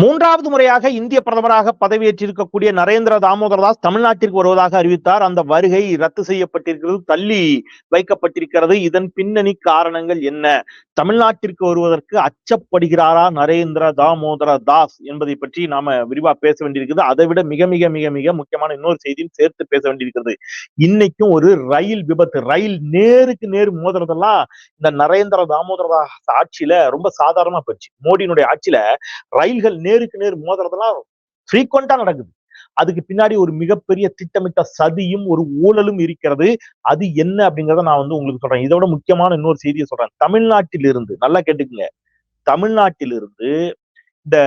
மூன்றாவது முறையாக இந்திய பிரதமராக பதவியேற்றிருக்கக்கூடிய நரேந்திர தாமோதர தாஸ் தமிழ்நாட்டிற்கு வருவதாக அறிவித்தார். அந்த வருகை ரத்து செய்யப்பட்டிருக்கிறது தள்ளி வைக்கப்பட்டிருக்கிறது. இதன் பின்னணி காரணங்கள் என்ன? தமிழ்நாட்டிற்கு வருவதற்கு அச்சப்படுகிறாரா நரேந்திர தாமோதர தாஸ் என்பதை பற்றி நாம விரிவா பேச வேண்டியிருக்கிறது அதை விட மிக மிக மிக மிக முக்கியமான இன்னொரு செய்தியும் சேர்த்து பேச வேண்டியிருக்கிறது. இன்னைக்கும் ஒரு ரயில் விபத்து ரயில் நேருக்கு நேர் மோதுறதெல்லாம் இந்த நரேந்திர தாமோதர தாஸ் ஆட்சியில ரொம்ப சாதாரணமா போச்சு. மோடியினுடைய ஆட்சியில ரயில்கள் நேருக்கு நேர் மோதுறதெல்லாம் ஃப்ரீக்வெண்டா நடக்குது. அதுக்கு பின்னாடி ஒரு மிகப்பெரிய திட்டமிட்ட சதியும் ஒரு ஊழலும் இருக்கிறது. அது என்ன அப்படிங்கறத நான் வந்து உங்களுக்கு சொல்றேன். இதோட முக்கியமான இன்னொரு செய்தியை சொல்றேன். தமிழ்நாட்டிலிருந்து நல்லா கேட்டுக்குங்க. தமிழ்நாட்டிலிருந்து இந்த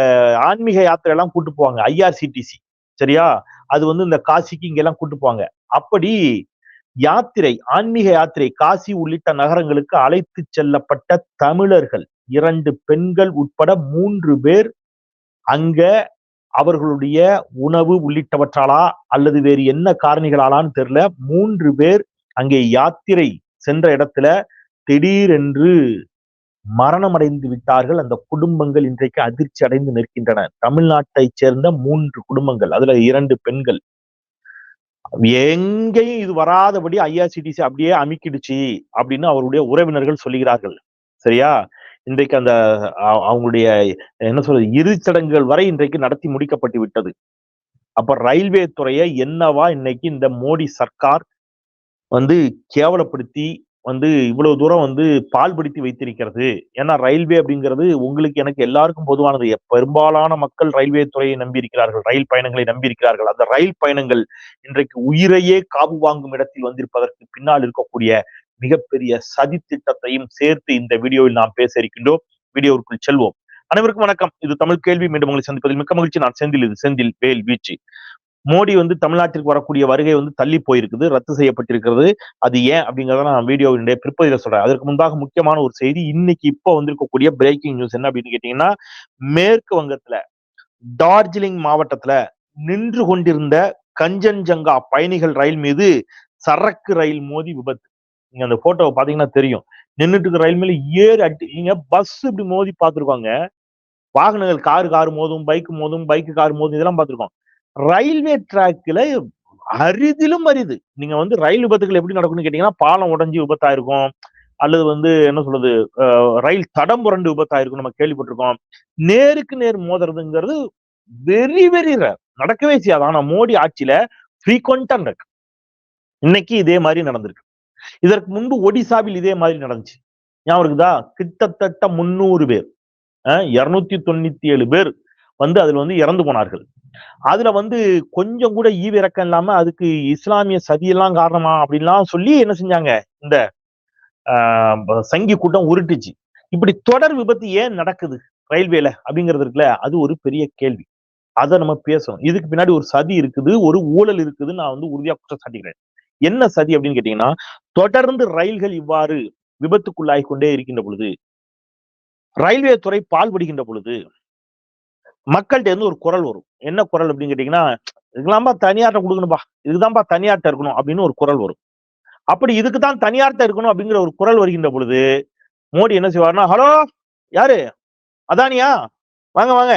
ஆன்மீக யாத்திரை எல்லாம் கூட்டு போவாங்க ஐஆர்சிடிசி சரியா? அது வந்து இந்த காசிக்கு இங்கெல்லாம் கூட்டு போவாங்க. அப்படி யாத்திரை ஆன்மீக யாத்திரை காசி உள்ளிட்ட நகரங்களுக்கு அழைத்து செல்லப்பட்ட தமிழர்கள் இரண்டு பெண்கள் உட்பட மூன்று பேர் அங்க அவர்களுடைய உணவு உள்ளிட்டவற்றாலா அல்லது வேறு என்ன காரணிகளாலான்னு தெரியல மூன்று பேர் அங்கே யாத்திரை சென்ற இடத்துல திடீரென்று மரணமடைந்து விட்டார்கள். அந்த குடும்பங்கள் இன்றைக்கு அதிர்ச்சி அடைந்து நிற்கின்றன. தமிழ்நாட்டை சேர்ந்த மூன்று குடும்பங்கள் அதுல இரண்டு பெண்கள். எங்கேயும் இது வராதபடி ஐஆர்சிடிசி அப்படியே அமுக்கிடுச்சு அப்படின்னு அவருடைய உறவினர்கள் சொல்லுகிறார்கள். சரியா? இன்றைக்கு அந்த அவங்களுடைய என்ன சொல்றது சடங்குகள் வரை இன்றைக்கு நடத்தி முடிக்கப்பட்டு விட்டது. அப்ப ரயில்வே துறையை என்னவா இன்னைக்கு இந்த மோடி சர்க்கார் வந்து கேவலப்படுத்தி வந்து இவ்வளவு தூரம் வந்து பால்படுத்தி வைத்திருக்கிறது? ஏன்னா ரயில்வே அப்படிங்கிறது உங்களுக்கு எனக்கு எல்லாருக்கும் பொதுவானது. பெரும்பாலான மக்கள் ரயில்வே துறையை நம்பி இருக்கிறார்கள் ரயில் பயணங்களை நம்பி இருக்கிறார்கள் அந்த ரயில் பயணங்கள் இன்றைக்கு உயிரையே காவு வாங்கும் இடத்தில் வந்திருப்பதற்கு பின்னால் இருக்கக்கூடிய மிகப்பெரிய சதி திட்டத்தையும் சேர்த்து இந்த வீடியோவில் நாம் பேச இருக்கின்றோம். வீடியோவிற்குள் செல்வோம். அனைவருக்கும் வணக்கம். இது தமிழ் கேள்வி. மீண்டும் உங்களை சந்திப்பதில் மிக்க மகிழ்ச்சி. நான் செந்தில். இது செந்தில் வேல் வீச்சு. மோடி வந்து தமிழ்நாட்டிற்கு வரக்கூடிய வருகை வந்து தள்ளி போயிருக்குது. ரத்து செய்யப்பட்டிருக்கிறது. அது ஏன் அப்படிங்கிறத நான் வீடியோவினுடைய பிற்பதில சொல்றேன். அதற்கு முன்பாக முக்கியமான ஒரு செய்தி. இன்னைக்கு இப்போ வந்திருக்கக்கூடிய பிரேக்கிங் நியூஸ் என்ன அப்படின்னு கேட்டீங்கன்னா மேற்கு வங்கத்துல டார்ஜிலிங் மாவட்டத்துல நின்று கொண்டிருந்த கஞ்சன்ஜங்கா பயணிகள் ரயில் மீது சரக்கு ரயில் மோதி விபத்து. நீங்க அந்த போட்டோவை பாத்தீங்கன்னா தெரியும். நின்றுட்டு இருக்க ரயில் மேல ஏறி அட்டி நீங்க பஸ் இப்படி மோதி பார்த்துருக்காங்க வாகனங்கள் காரு கார் மோதும் பைக் மோதும் பைக்கு கார் மோதும் இதெல்லாம் பார்த்துருக்கோம் ரயில்வே டிராக்ல அரிதிலும் அரிது. நீங்க வந்து ரயில் விபத்துகள் எப்படி நடக்கும்னு கேட்டீங்கன்னா பாலம் உடஞ்சி விபத்தாயிருக்கும். அல்லது வந்து என்ன சொல்றது ரயில் தடம் புரண்டு விபத்தாயிருக்கும் நம்ம கேள்விப்பட்டிருக்கோம். நேருக்கு நேர் மோதுறதுங்கிறது வெரி வெரி ரேர் நடக்கவே செய்யாது. ஆனா மோடி ஆட்சியில ஃப்ரீக்வெண்டா நடக்கு. இன்னைக்கு இதே மாதிரி நடந்திருக்கு. இதற்கு முன்பு ஒடிசாவில் இதே மாதிரி நடந்துச்சு. ஞாபகம் இருக்குதா? கிட்டத்தட்ட முன்னூறு பேர். இருநூத்தி தொண்ணூத்தி ஏழு பேர் வந்து அதுல வந்து இறந்து போனார்கள். அதுல வந்து கொஞ்சம் கூட ஈவிறக்கம் இல்லாம அதுக்கு இஸ்லாமிய சதியெல்லாம் காரணமா அப்படின்லாம் சொல்லி என்ன செஞ்சாங்க? இந்த சங்கி கூட்டம் உருட்டுச்சு. இப்படி தொடர் விபத்து ஏன் நடக்குது ரயில்வேல அப்படிங்கிறது இருக்குல்ல அது ஒரு பெரிய கேள்வி. அதை நம்ம பேசணும். இதுக்கு பின்னாடி ஒரு சதி இருக்குது ஒரு ஊழல் இருக்குது நான் வந்து உறுதியா குற்றம் சாட்டிக்கிறேன் என்ன சதி அப்படின்னு கேட்டீங்கன்னா தொடர்ந்து ரயில்கள் இவ்வாறு விபத்துக்குள்ளாகி கொண்டே இருக்கின்ற பொழுது ரயில்வே துறை பால்படுகின்ற பொழுது மக்கள்கிட்ட இருந்து ஒரு குரல் வரும். என்ன குரல் அப்படின்னு கேட்டீங்கன்னா இதுக்கெல்லாம்பா தனியார்ட்ட கொடுக்கணும்பா இதுக்குதான்பா தனியார்ட்ட இருக்கணும் அப்படின்னு ஒரு குரல் வரும். அப்படி இதுக்கு தான் தனியார்ட்ட இருக்கணும் அப்படிங்கிற ஒரு குரல் வருகின்ற பொழுது மோடி என்ன செய்வார்னா ஹலோ யாரு? அதானியா? வாங்க வாங்க.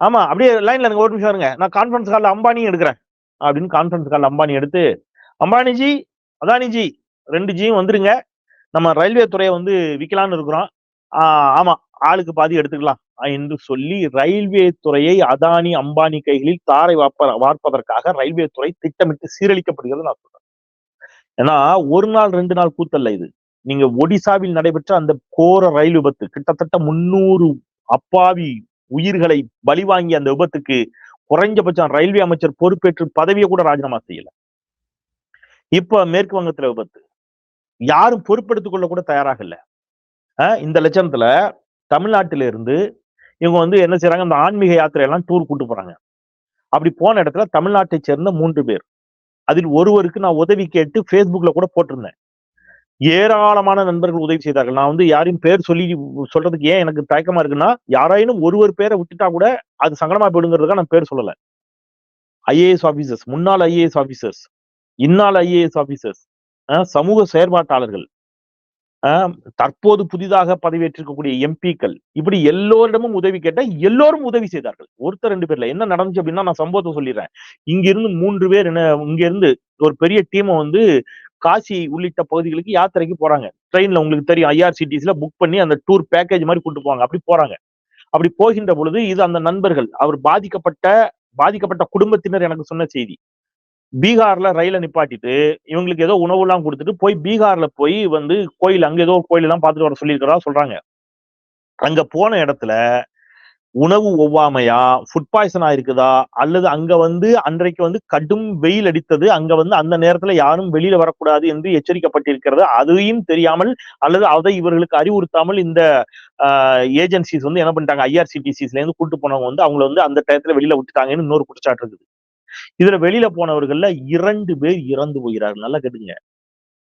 ஆமா அப்படியே லைன்ல இருங்க ஒரு நிமிஷம் இருங்க. நான் கான்ஃபரன்ஸ் காலில் அம்பானியும் எடுக்கிறேன். அப்படின்னு கான்ஃபரன்ஸ் காலில் அம்பானி எடுத்து அம்பானிஜி அதானிஜி ரெண்டு ஜியும் வந்துருங்க. நம்ம ரயில்வே துறையை வந்து விற்கலான்னு இருக்கிறோம். ஆமா ஆளுக்கு பாதி எடுத்துக்கலாம் என்று சொல்லி ரயில்வே துறையை அதானி அம்பானி கைகளில் தாரை வாப்ப வார்ப்பதற்காக ரயில்வே துறை திட்டமிட்டு சீரழிக்கப்படுகிறது நான் சொல்றேன். ஏன்னா ஒரு நாள் ரெண்டு நாள் கூத்தல்ல இது. நீங்க ஒடிசாவில் நடைபெற்ற அந்த கோர ரயில் விபத்து கிட்டத்தட்ட முன்னூறு அப்பாவி உயிர்களை பலி வாங்கிய அந்த விபத்துக்கு குறைஞ்சபட்சம் ரயில்வே அமைச்சர் பொறுப்பேற்று பதவியை கூட ராஜினாமா செய்யல. இப்ப மேற்கு வங்கத்துல விபத்து. யாரும் பொறுப்பெடுத்துக் கொள்ள கூட தயாராக இல்லை. இந்த லட்சணத்துல தமிழ்நாட்டில இருந்து இவங்க வந்து என்ன செய்யறாங்க இந்த ஆன்மீக யாத்திரையெல்லாம் டூர் கூட்டு போறாங்க. அப்படி போன இடத்துல தமிழ்நாட்டை சேர்ந்த மூன்று பேர். அதில் ஒருவருக்கு நான் உதவி கேட்டு ஃபேஸ்புக்ல கூட போட்டிருந்தேன். ஏராளமான நண்பர்கள் உதவி செய்தார்கள். நான் வந்து யாரையும் பேர் சொல்லி சொல்றதுக்கு ஏன் எனக்கு தயக்கமா இருக்குன்னா யாராயினும் ஒருவர் பேரை விட்டுட்டா கூட அது சங்கடமா போயிடுங்கிறதுக்காக நான் பேர் சொல்லலை. ஐஏஎஸ் ஆபீசர்ஸ் முன்னாள் ஐஏஎஸ் ஆபீசர்ஸ் இன்னால் ஐஏஎஸ் ஆபீசர்ஸ் சமூக செயற்பாட்டாளர்கள் ஆஹ் தற்போது புதிதாக பதவியேற்றிருக்கக்கூடிய எம்பிக்கள் இப்படி எல்லோரிடமும் உதவி கேட்டால் எல்லோரும் உதவி செய்தார்கள். ஒருத்தர் ரெண்டு பேர்ல. என்ன நடந்துச்சு அப்படின்னா நான் சம்பவத்தை சொல்லிடுறேன். இங்க இருந்து மூன்று பேர் என்ன இங்க இருந்து ஒரு பெரிய டீமை வந்து காசி உள்ளிட்ட பகுதிகளுக்கு யாத்திரைக்கு போறாங்க. ட்ரெயின்ல உங்களுக்கு தெரியும் ஐஆர்சிடிஸ்ல புக் பண்ணி அந்த டூர் பேக்கேஜ் மாதிரி கூட்டு போவாங்க. அப்படி போறாங்க. அப்படி போகின்ற பொழுது இது அந்த நண்பர்கள் அவர் பாதிக்கப்பட்ட பாதிக்கப்பட்ட குடும்பத்தினர் எனக்கு சொன்ன செய்தி. பீகார்ல ரயில நிப்பாட்டிட்டு இவங்களுக்கு ஏதோ உணவு எல்லாம் கொடுத்துட்டு போய் பீகார்ல போய் வந்து கோயில் அங்க ஏதோ கோயில் எல்லாம் பார்த்துட்டு வர சொல்லியிருக்கிறதா சொல்றாங்க. அங்க போன இடத்துல உணவு ஒவ்வாமையா ஃபுட் பாய்சன் ஆயிருக்குதா அல்லது அங்க வந்து அன்றைக்கு வந்து கடும் வெயில் அடித்தது அங்க வந்து அந்த நேரத்துல யாரும் வெளியில வரக்கூடாது என்று எச்சரிக்கப்பட்டிருக்கிறது அதையும் தெரியாமல் அல்லது அதை இவர்களுக்கு அறிவுறுத்தாமல் இந்த ஏஜென்சிஸ் வந்து என்ன பண்ணிட்டாங்க ஐஆர்சிடிசிஸ்ல இருந்து கூட்டு போனவங்க வந்து அவங்களை வந்து அந்த டயத்துல வெளியில விட்டுட்டாங்கன்னு இன்னொரு குற்றச்சாட்டு இருக்குது. இதுல வெளியில போனவர்கள்ல இரண்டு பேர் இறந்து போகிறார்கள். நல்லா கேட்டுங்க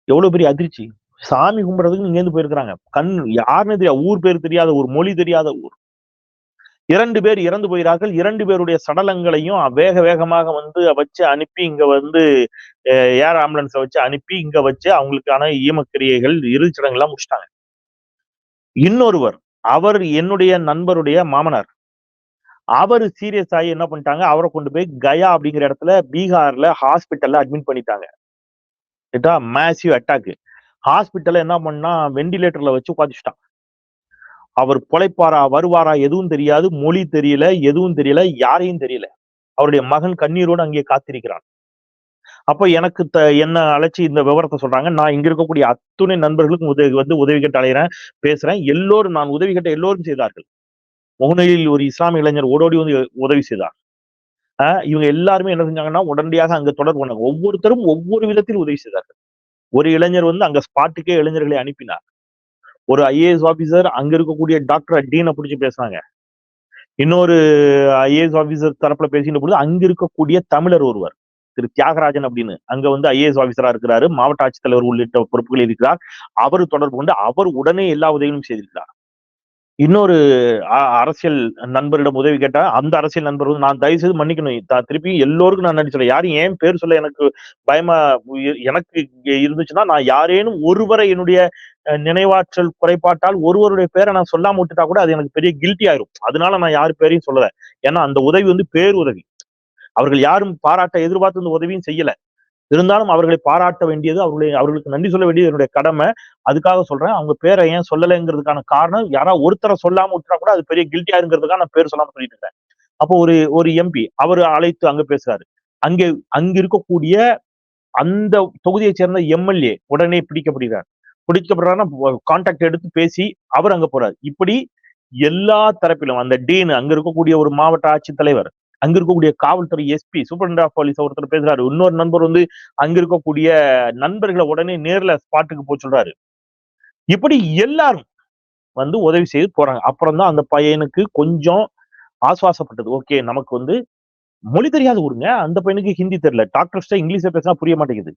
எவ்வளவு பெரிய அதிர்ச்சி. சாமி கும்பிடுறதுக்கு இங்க இருந்து போயிருக்கிறாங்க. கண் யாருன்னு தெரியாது. ஊர் பேர் தெரியாத ஊர் மொழி தெரியாத ஊர். இரண்டு பேர் இறந்து போகிறார்கள். இரண்டு பேருடைய சடலங்களையும் வேக வேகமாக வந்து வச்சு அனுப்பி இங்க வந்து ஏர் ஆம்புலன்ஸை வச்சு அனுப்பி இங்க வச்சு அவங்களுக்கான ஈமக்கிரியைகள் இறுதி முடிச்சிட்டாங்க. இன்னொருவர் அவர் என்னுடைய நண்பருடைய மாமனார். அவர் சீரியஸ் ஆகி என்ன பண்ணிட்டாங்க? அவரை கொண்டு போய் கயா அப்படிங்கிற இடத்துல பீகார்ல ஹாஸ்பிட்டல்ல அட்மிட் பண்ணிட்டாங்க. கேட்டா மேசிவ் அட்டாக் ஹாஸ்பிட்டல்ல என்ன பண்ணா வெண்டிலேட்டர்ல வச்சு உட்காந்துச்சிட்டான் அவர் பொழைப்பாரா வருவாரா எதுவும் தெரியாது மொழி தெரியல எதுவும் தெரியல யாரையும் தெரியல. அவருடைய மகன் கண்ணீரோடு அங்கே காத்திருக்கிறான். அப்ப எனக்கு த என்ன அழைச்சி இந்த விவரத்தை சொல்றாங்க. நான் இங்க இருக்கக்கூடிய அத்துணை நண்பர்களுக்கும் உதவி வந்து உதவி கேட்டு அலைகிறேன் பேசுறேன். எல்லோரும் நான் உதவி கேட்ட எல்லோரும் செய்தார்கள். முகநூலில் ஒரு இஸ்லாமிய இளைஞர் ஓடோடி வந்து உதவி செய்தார். இவங்க எல்லாருமே என்ன செஞ்சாங்கன்னா உடனடியாக அங்க தொடர்பு பண்ணாங்க ஒவ்வொருத்தரும் ஒவ்வொரு விதத்தில் உதவி செய்தார்கள். ஒரு இளைஞர் வந்து அங்க ஸ்பாட்டுக்கே இளைஞர்களை அனுப்பினார். ஒரு ஐஏஎஸ் ஆபீசர் அங்க இருக்கக்கூடிய டாக்டர் டீனை பிடிச்சி பேசுறாங்க இன்னொரு ஐஏஎஸ் ஆபீசர் தரப்புல பேசின பொழுது அங்க இருக்கக்கூடிய தமிழர் ஒருவர் திரு தியாகராஜன் அப்படின்னு அங்க வந்து ஐஏஎஸ் ஆபீசரா இருக்கிறாரு. மாவட்ட ஆட்சித்தலைவர் உள்ளிட்ட பொறுப்புகள் இருக்கிறார். அவர் தொடர்பு கொண்டு அவர் உடனே எல்லா உதவியும் செய்திருக்கிறார். இன்னொரு அரசியல் நண்பரிடம் உதவி கேட்டா அந்த அரசியல் நண்பர் வந்து நான் தயவு செய்து மன்னிக்கணும் திருப்பி எல்லோருக்கும் நான் நடிச்சல யாரும் ஏன் பேர் சொல்ல எனக்கு பயமா எனக்கு இருந்துச்சுன்னா நான் யாரேனும் ஒருவரை என்னுடைய நினைவாற்றல் குறைபாட்டால் ஒருவருடைய பேரை நான் சொல்லாம விட்டுட்டா கூட அது எனக்கு பெரிய கில்ட்டி ஆயிரும். அதனால நான் யாரு பேரையும் சொல்லல. ஏன்னா அந்த உதவி வந்து பேர் உதவி அவர்கள் யாரும் பாராட்ட எதிர்பார்த்து இந்த உதவியும் செய்யல. இருந்தாலும் அவர்களை பாராட்ட வேண்டியது அவர்களை அவர்களுக்கு நன்றி சொல்ல வேண்டியது என்னுடைய கடமை. அதுக்காக சொல்றேன். அவங்க பேரை ஏன் சொல்லலைங்கிறதுக்கான காரணம் யாராவது ஒருத்தரை சொல்லாம விட்டுறா கூட அது பெரிய கில்ட்டியாருங்கிறதுக்காக நான் பேர் சொல்லாம சொல்லிட்டு இருக்கேன். அப்போ ஒரு ஒரு எம்பி அவர் அழைத்து அங்க பேசுறாரு. அங்கே அங்க இருக்கக்கூடிய அந்த தொகுதியை சேர்ந்த எம்எல்ஏ உடனே பிடிக்கப்படுகிறார். பிடிக்கப்படுறாருன்னா கான்டாக்ட் எடுத்து பேசி அவர் அங்க போறாரு. இப்படி எல்லா தரப்பிலும் அந்த டீன் அங்க இருக்கக்கூடிய ஒரு மாவட்ட ஆட்சித்தலைவர் அங்க இருக்கக்கூடிய காவல்துறை எஸ்பி சூப்பர் போலீஸ் ஒருத்தர் பேசுறாரு. இன்னொரு நண்பர் வந்து அங்க இருக்கக்கூடிய நண்பர்களை உடனே நேர்ல ஸ்பாட்டுக்கு போய் சொல்றாரு. இப்படி எல்லாரும் வந்து உதவி செய்து போறாங்க. அப்புறம் தான் அந்த பையனுக்கு கொஞ்சம் ஆசுவாசப்பட்டது. ஓகே நமக்கு வந்து மொழி தெரியாத ஊருங்க. அந்த பையனுக்கு ஹிந்தி தெரியல. டாக்டர்ஸ்ட இங்கிலீஷ்ல பேசினா புரிய மாட்டேங்குது.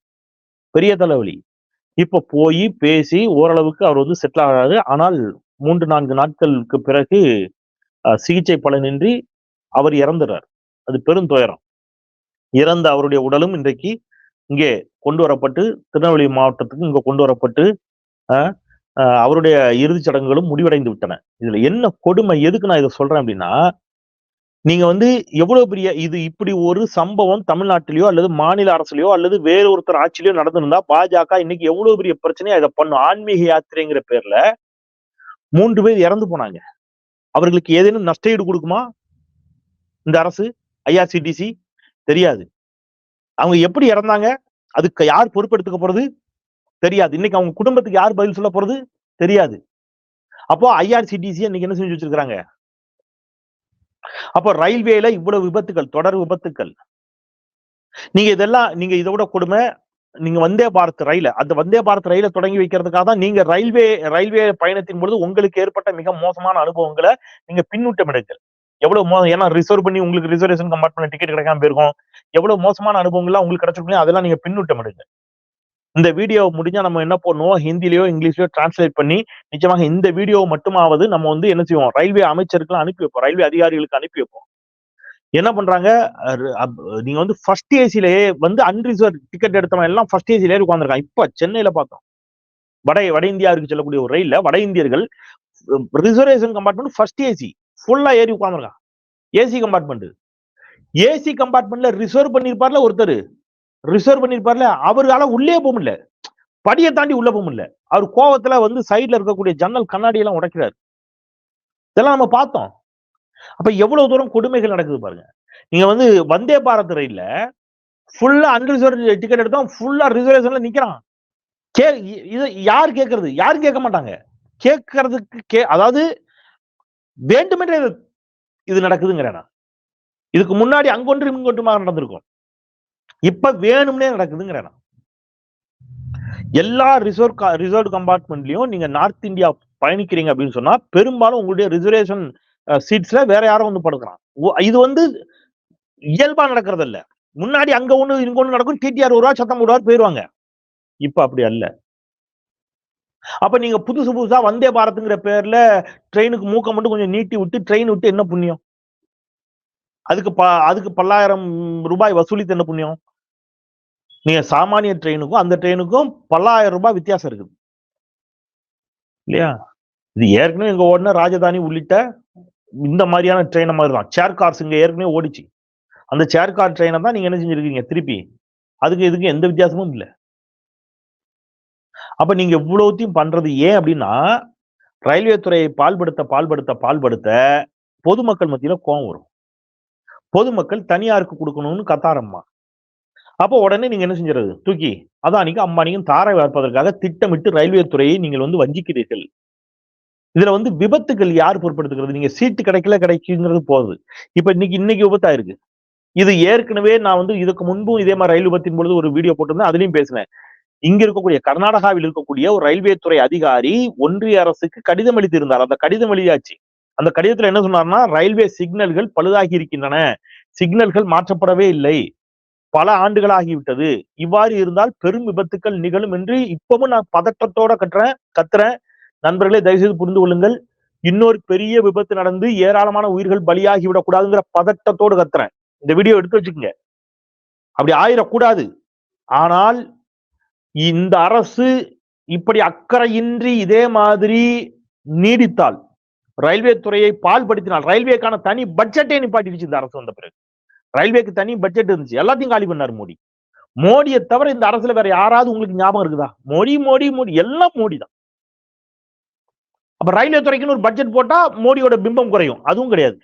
பெரிய தலைவலி. இப்ப போய் பேசி ஓரளவுக்கு அவர் வந்து செட்டில் ஆகிறாரு. ஆனால் மூன்று நான்கு நாட்களுக்கு பிறகு சிகிச்சை பலனின்றி அவர் இறந்துறார் அது பெரும் துயரம். இறந்த அவருடைய உடலும் இன்றைக்கு இங்கே கொண்டு வரப்பட்டு திருநெல்வேலி மாவட்டத்துக்கு இங்க கொண்டு வரப்பட்டு அவருடைய இறுதிச் சடங்குகளும் முடிவடைந்து விட்டன. இதுல என்ன கொடுமை? எதுக்கு நான் இதை சொல்றேன் அப்படின்னா நீங்க வந்து எவ்வளவு பெரிய இது இப்படி ஒரு சம்பவம் தமிழ்நாட்டிலயோ அல்லது மாநில அரசுலயோ அல்லது வேற ஒருத்தர் ஆட்சியிலயோ நடந்திருந்தா பாஜக இன்னைக்கு எவ்வளவு பெரிய பிரச்சனையா இதை பண்ணும்? ஆன்மீக யாத்திரைங்கிற பேர்ல மூன்று பேர் இறந்து போனாங்க. அவர்களுக்கு ஏதேனும் நஷ்டஈடு கொடுக்குமா? இந்த அரசு? ஐஆர்சிடிசி தெரியாது. அவங்க எப்படி இறந்தாங்க? அதுக்கு யார் பொறுப்பெடுத்துக்க போறது? தெரியாது. இன்னைக்கு அவங்க குடும்பத்துக்கு யார் பதில் சொல்ல போறது? தெரியாது. அப்போ ஐஆர்சிடிசி இன்னைக்கு என்ன செஞ்சு வச்சிருக்காங்க அப்போ ரயில்வேல இவ்வளவு விபத்துக்கள் தொடர் விபத்துக்கள். நீங்க இதெல்லாம் நீங்க இதை விட கொடுமை. நீங்க வந்தே பாரத் ரயில அந்த வந்தே பாரத் ரயில தொடங்கி வைக்கிறதுக்காக தான் நீங்க ரயில்வே ரயில்வே பயணத்தின் பொழுது உங்களுக்கு ஏற்பட்ட மிக மோசமான அனுபவங்களை நீங்க பின்னூட்டம் எடுங்கள். எவ்வளவு மோசம் ஏன்னா ரிசர்வ் பண்ணி உங்களுக்கு ரிசர்வேஷன் கம்பார்ட்மெண்ட் டிக்கெட் கிடைக்காம போயிருக்கும். எவ்வளவு மோசமான அனுபவங்கள்லாம் உங்களுக்கு கிடைச்சிருக்கோம் அதெல்லாம் நீங்க பின்னூட்டம் எடுங்க. இந்த வீடியோ முடிஞ்சா நம்ம என்ன பண்ணுவோம் ஹிந்திலயோ இங்கிலீஷ்லயோ டிரான்ஸ்லேட் பண்ணி நிச்சயமாக இந்த வீடியோ மட்டுமாவது நம்ம வந்து என்ன செய்வோம்? ரயில்வே அமைச்சருக்கு அனுப்பி வைப்போம். ரயில்வே அதிகாரிகளுக்கு அனுப்பி வைப்போம். என்ன பண்றாங்க? நீங்க வந்து ஃபர்ஸ்ட் ஏசிலேயே வந்து அன்ரிசர்வ் டிக்கெட் எடுத்தவன் எல்லாம் ஃபர்ஸ்ட் ஏசிலேயே உட்காந்துருக்கான் இப்ப சென்னையில பார்த்தோம். வட வட இந்தியாவுக்கு செல்லக்கூடிய ஒரு ரயில்ல வட இந்தியர்கள் ரிசர்வேஷன் கம்பார்ட்மெண்ட் ஃபர்ஸ்ட் ஏசி ஃபுல்லா ஏறி உட்காந்துருக்கான் ஏசி கம்பார்ட்மெண்ட் ஏசி கம்பார்ட்மெண்ட்ல ரிசர்வ் பண்ணிருப்பார்ல ஒருத்தர். ரிசர்வ் பண்ணிருப்பார்ல அவரால உள்ளே போக முடியல. படியை தாண்டி உள்ள போக முடியல. அவர் கோவத்துல வந்து சைடுல இருக்கக்கூடிய ஜன்னல் கண்ணாடி எல்லாம் உடைக்கிறாரு. இதெல்லாம் நம்ம பார்த்தோம். அப்ப எவ்வளவு தூரம் கொடுமைகள் நடக்குது பாருங்க. நீங்க வந்து வந்தே பாரத் ரயில்ல ஃபுல்லா அன்ரிசர்வ் டிக்கெட் எடுத்தோம் ஃபுல்லா ரிசர்வேஷன்ல நிக்கிறான். கே இது யார் கேட்கறது யாரும் கேட்க மாட்டாங்க. கேட்கறதுக்கு கே அதாவது வேண்டுமென்றே இது- இது நடக்குதுங்கிறேன்? நான் இதுக்கு முன்னாடி அங்கொன்று இங்கொன்றுமாக நடந்திருக்கும். இப்ப வேணும்னே நடக்குதுங்கிறேன்? நான் எல்லா ரிசர்வ் ரிசர்வ் கம்பார்ட்மெண்ட்லயும் நீங்க நார்த் இந்தியா பயணிக்கிறீங்க அப்படின்னு சொன்னா பெரும்பாலும் உங்களுடைய ரிசர்வேஷன் சீட்ஸ்ல வேற யாரும் வந்து படுக்கிறான். இது வந்து இயல்பா நடக்கிறது இல்ல முன்னாடி அங்க ஒண்ணு இங்க ஒண்ணு நடக்கும் டிடிஆர் ஒரு ரூபா சத்தம் போடுவார் போயிருவாங்க. இப்ப அப்படி அல்ல. அப்ப நீங்க புதுசு புதுசா வந்தே பாரத்துங்கிற பேர்ல ட்ரெயினுக்கு மூக்க மட்டும் கொஞ்சம் நீட்டி விட்டு ட்ரெயின் விட்டு என்ன புண்ணியம்? அதுக்கு ப அதுக்கு பல்லாயிரம் ரூபாய் வசூலித்து என்ன புண்ணியம்? நீங்க சாமானிய ட்ரெயினுக்கும் அந்த ட்ரெயினுக்கும் பல்லாயிரம் ரூபாய் வித்தியாசம் இருக்குது. இல்லையா? இது ஏற்கனவே இங்க ஓடின ராஜதானி உள்ளிட்ட இந்த மாதிரியான ட்ரெயினை மாதிரி தான். சேர் கார்ஸ் இங்க ஏற்கனவே ஓடிச்சு. அந்த சேர் கார் ட்ரெயினை தான் நீங்க என்ன செஞ்சிருக்கீங்க? திருப்பி. அதுக்கு இதுக்கு எந்த வித்தியாசமும் இல்லை. அப்ப நீங்க இவ்வளவுத்தையும் பண்றது ஏன் அப்படின்னா ரயில்வே துறையை பால்படுத்த பால்படுத்த பால்படுத்த பொதுமக்கள் மத்தியில கோவம் வரும். பொதுமக்கள் தனியாருக்கு கொடுக்கணும்னு கத்தாரம்மா. அப்போ உடனே நீங்க என்ன செஞ்சிருது தூக்கி. அதானிக்கு அம்பானிக்கும் தாரை வார்ப்பதற்காக திட்டமிட்டு ரயில்வே துறையை நீங்கள் வந்து வஞ்சிக்கிறீர்கள். இதுல வந்து விபத்துகள் யார் பொருட்படுத்துகிறது? நீங்க சீட்டு கிடைக்கல கிடைக்குங்கிறது போகுது இப்ப இன்னைக்கு இன்னைக்கு விபத்தா இருக்கு இது ஏற்கனவே நான் வந்து இதுக்கு முன்பும் இதே மாதிரி ரயில் விபத்தின் பொழுது ஒரு வீடியோ போட்டிருந்தேன் அதுலயும் பேசினேன். இங்க இருக்கக்கூடிய கர்நாடகாவில் இருக்கக்கூடிய ஒரு ரயில்வே துறை அதிகாரி ஒன்றிய அரசுக்கு கடிதம் அளித்திருந்தார் அந்த கடிதம் எழுதியாச்சு. அந்த கடிதத்துல என்ன சொன்னார்னா ரயில்வே சிக்னல்கள் பழுதாகி இருக்கின்றன. சிக்னல்கள் மாற்றப்படவே இல்லை. பல ஆண்டுகளாகிவிட்டது. இவ்வாறு இருந்தால் பெரும் விபத்துக்கள் நிகழும் என்று இப்பவும் நான் பதற்றத்தோட கட்டுறேன் கத்துறேன். நண்பர்களே தயவுசெய்து புரிந்து கொள்ளுங்கள். இன்னொரு பெரிய விபத்து நடந்து ஏராளமான உயிர்கள் பலியாகி விடக்கூடாதுங்கிற பதட்டத்தோடு கத்துறேன். இந்த வீடியோ எடுத்து வச்சுக்கோங்க. அப்படி ஆயிடக்கூடாது ஆனால் இந்த அரசு இப்படி அக்கறையின்றி இதே மாதிரி நீடித்தால் ரயில்வே துறையை பால்படுத்தினால் ரயில்வேக்கான தனி பட்ஜெட்டே நிப்பாட்டிடுச்சு இந்த அரசு வந்த பிறகு. ரயில்வேக்கு தனி பட்ஜெட் இருந்துச்சு. எல்லாத்தையும் காலி பண்ணாரு மோடி. மோடியை தவிர இந்த அரசுல வேற யாராவது உங்களுக்கு ஞாபகம் இருக்குதா? மோடி மோடி மோடி எல்லாம் மோடி தான் அப்ப ரயில்வே துறைக்குன்னு ஒரு பட்ஜெட் போட்டா மோடியோட பிம்பம் குறையும். அதுவும் கிடையாது.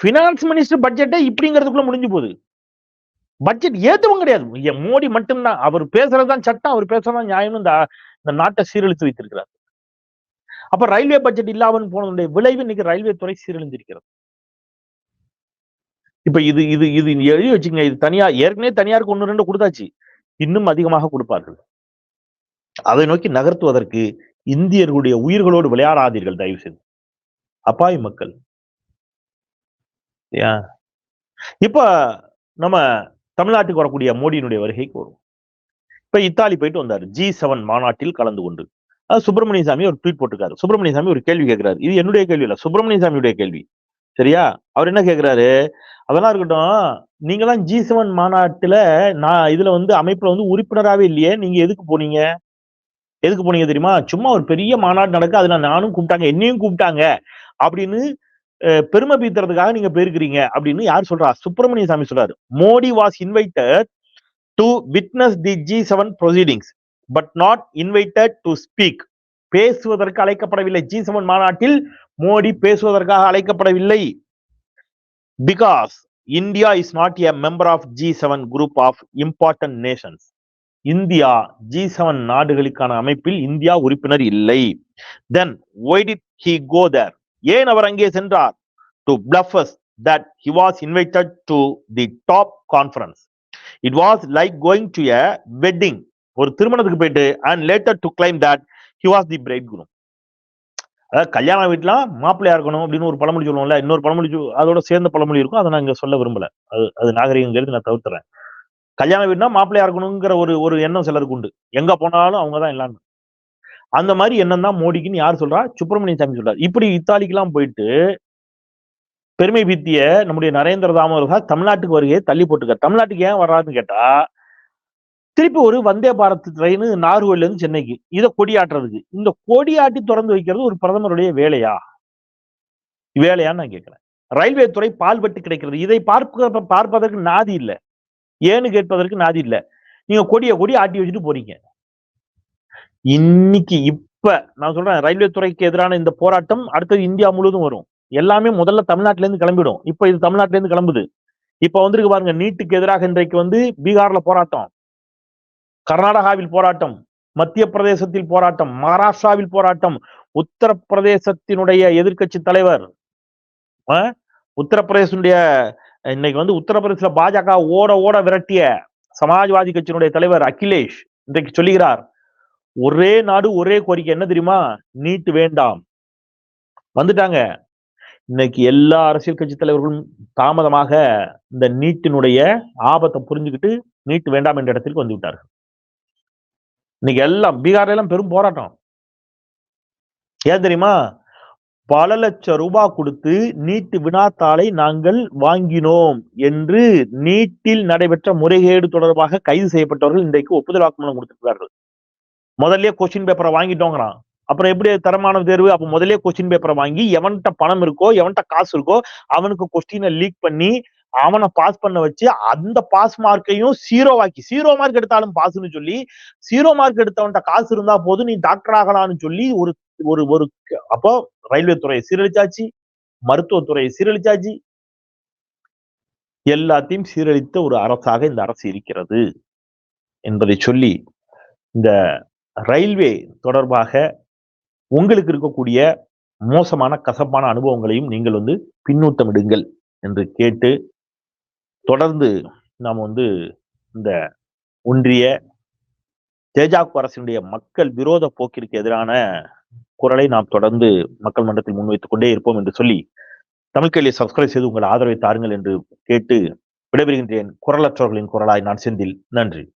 பினான்ஸ் மினிஸ்டர் பட்ஜெட்டே இப்படிங்கிறதுக்குள்ள முடிஞ்சு போகுது. பட்ஜெட் ஏத்தவும் கிடையாது. மோடி மட்டும்தான். அவர் பேசுறதுதான் சட்டம் அவர் பேசுறதுதான் நியாயம்னு இந்த இந்த நாட்டை சீரழித்து வைத்திருக்கிறார். அப்ப ரயில்வே பட்ஜெட் இல்லாமல் போனதுடைய விளைவு இன்னைக்கு ரயில்வே துறை சீரழிஞ்சிருக்கிறது இப்ப இது இது இது எழுதி வச்சுங்க இது தனியா ஏற்கனவே தனியாருக்கு ஒண்ணு ரெண்டு கொடுத்தாச்சு. இன்னும் அதிகமாக கொடுப்பார்கள். அதை நோக்கி நகர்த்துவதற்கு இந்தியர்களுடைய உயிர்களோடு விளையாடாதீர்கள் தயவு செய்து அப்பாவி மக்கள். இப்ப நம்ம தமிழ்நாட்டுக்கு வரக்கூடிய மோடியினுடைய வருகைக்கு வரும் இப்ப இத்தாலி போயிட்டு வந்தாரு. ஜி செவன் மாநாட்டில் கலந்து கொண்டு. அது சுப்பிரமணிய சாமி ஒரு ட்வீட் போட்டிருக்காரு. சுப்பிரமணிய சாமி ஒரு கேள்வி கேட்கிறாரு இது என்னுடைய கேள்வி இல்ல சுப்பிரமணிய சாமியுடைய கேள்வி. சரியா? அவர் என்ன கேட்கிறாரு அதெல்லாம் இருக்கட்டும் நீங்க தான் ஜி செவன் மாநாட்டுல நான் இதுல வந்து அமைப்புல வந்து உறுப்பினராகவே இல்லையே நீங்க எதுக்கு போனீங்க? எதுக்கு போனீங்க தெரியுமா? சும்மா ஒரு பெரிய மாநாடு நடக்க அதுல நானும் கூப்பிட்டாங்க என்னையும் கூப்பிட்டாங்க அப்படின்னு பெருமை பீத்துறதுக்காக நீங்க போயிருக்கிறீங்க அப்படின்னு யார் சொல்றா? சுப்பிரமணிய சாமி சொல்றாரு. Modi was invited to witness the G seven proceedings but not invited to speak பேசுவதற்கு அழைக்கப்படவில்லை. ஜி செவன் மாநாட்டில் மோடி பேசுவதற்காக அழைக்கப்படவில்லை. Because India is not a member of G seven group of important nations India G seven நாடுகளுக்கான அமைப்பில் India உறுப்பினர் இல்லை. Then why did he go there ஏன் அவர் அங்கே சென்றார்? To bluff us that he was invited to the top conference it was like going to a wedding ஒரு திருமணத்துக்கு போயிட்டு and later to claim that he was the bridegroom அதாவது கல்யாண வீட்டுல மாப்பிள்ளையா இருக்கணும் அப்படின்னு ஒரு பழமொழி சொல்லுவோம்ல இன்னொரு பழமொழி அதோட சேர்ந்த பழமொழி இருக்கும். அதை நான் இங்க சொல்ல விரும்பல. அது அது நாகரிகங்கிறது நான் தவிர்த்துறேன். கல்யாண வீடுனா மாப்பிள்ளையா இருக்கணுங்கிற ஒரு ஒரு எண்ணம் சிலருக்கு உண்டு. எங்க போனாலும் அவங்க தான் எல்லாமே. அந்த மாதிரி எண்ணம் தான் மோடிக்குன்னு யார் சொல்றா? சுப்பிரமணிய சாமி சொல்றாரு. இப்படி இத்தாலிக்கெல்லாம் போயிட்டு பெருமை பித்திய நம்முடைய நரேந்திர தாமோதர் தமிழ்நாட்டுக்கு வருகையை தள்ளி போட்டுக்க தமிழ்நாட்டுக்கு ஏன் வர்றாருன்னு கேட்டா திருப்பி ஒரு வந்தே பாரத் ட்ரெயின் நாகர்கோவில்ல இருந்து சென்னைக்கு இதை கொடியாட்டுறதுக்கு. இந்த கொடியாட்டி திறந்து வைக்கிறது ஒரு பிரதமருடைய வேலையா? வேலையான்னு நான் கேட்கிறேன். ரயில்வே துறை பால்பட்டு கிடைக்கிறது. இதை பார்க்க பார்ப்பதற்கு நாதி இல்லை. ஏன்னு கேட்பதற்கு நாதி இல்லை. நீங்க கொடிய கொடி ஆட்டி வச்சுட்டு போறீங்க. இன்னைக்கு இப்ப நான் சொல்றேன் ரயில்வே துறைக்கு எதிரான இந்த போராட்டம் அடுத்தது இந்தியா முழுவதும் வரும். எல்லாமே முதல்ல தமிழ்நாட்டில இருந்து கிளம்பிடும். இப்ப இது தமிழ்நாட்டுல இருந்து கிளம்புது. இப்ப வந்திருக்கு பாருங்க நீட்டுக்கு எதிராக இன்றைக்கு வந்து பீகார்ல போராட்டம். கர்நாடகாவில் போராட்டம். மத்திய பிரதேசத்தில் போராட்டம். மகாராஷ்டிராவில் போராட்டம். உத்தரப்பிரதேசத்தினுடைய எதிர்க்கட்சி தலைவர் உத்தரப்பிரதேசனுடைய இன்னைக்கு வந்து உத்தரப்பிரதேச பாஜக ஓட ஓட விரட்டிய சமாஜ்வாதி கட்சியினுடைய தலைவர் அகிலேஷ் இன்றைக்கு சொல்லுகிறார். ஒரே நாடு ஒரே கோரிக்கை. என்ன தெரியுமா? நீட் வேண்டாம். வந்துட்டாங்க. இன்னைக்கு எல்லா அரசியல் கட்சி தலைவர்களும் தாமதமாக இந்த நீட்டினுடைய ஆபத்தை புரிஞ்சுக்கிட்டு நீட் வேண்டாம் என்ற இடத்திற்கு வந்து விட்டார்கள். இன்னைக்கு எல்லாம் பீகார்ல எல்லாம் பெரும் போராட்டம். ஏன் தெரியுமா? பல லட்சம் ரூபாய் கொடுத்து நீட்டு வினாத்தாளை நாங்கள் வாங்கினோம் என்று நீட்டில் நடைபெற்ற முறைகேடு தொடர்பாக கைது செய்யப்பட்டவர்கள் இன்றைக்கு ஒப்புதல் வாக்குமூலம் கொடுத்திருக்கிறார்கள். முதல்ல கொஸ்டின் பேப்பரை வாங்கிட்டோங்கிறான். அப்புறம் எப்படி தரமான தேர்வு? அப்ப முதல்ல கொஸ்டின் பேப்பரை வாங்கி எவன்கிட்ட பணம் இருக்கோ எவன்கிட்ட காசு இருக்கோ அவனுக்கு கொஸ்டினை லீக் பண்ணி அவனை பாஸ் பண்ண வச்சு அந்த பாஸ் மார்க்கையும் சீரோவாக்கி சீரோ மார்க் எடுத்தாலும் பாஸ்னு சொல்லி சீரோ மார்க் எடுத்தவன்ட்ட காசு இருந்தா போதும் நீ டாக்டர் ஆகலாம்னு சொல்லி ஒரு ஒரு ஒரு அப்போ ரயில்வே துறையை சீரழிச்சாச்சு மருத்துவத்துறையை சீரழிச்சாச்சு. எல்லாத்தையும் சீரழித்த ஒரு அரசாக இந்த அரசு இருக்கிறது. என்பதை சொல்லி இந்த ரயில்வே தொடர்பாக உங்களுக்கு இருக்கக்கூடிய மோசமான கசப்பான அனுபவங்களையும் நீங்கள் வந்து பின்னூட்டமிடுங்கள் என்று கேட்டு தொடர்ந்து நாம் வந்து இந்த ஒன்றிய தேஜாக்கு அரசினுடைய மக்கள் விரோத போக்கிற்கு எதிரான குரலை நாம் தொடர்ந்து மக்கள் மன்றத்தில் முன்வைத்துக் கொண்டே இருப்போம் என்று சொல்லி தமிழ் சப்ஸ்கிரைப் செய்து உங்கள் ஆதரவை தாருங்கள் என்று கேட்டு விடைபெறுகின்றேன். குரலற்றவர்களின் குரலாய் நான் செந்தில். நன்றி.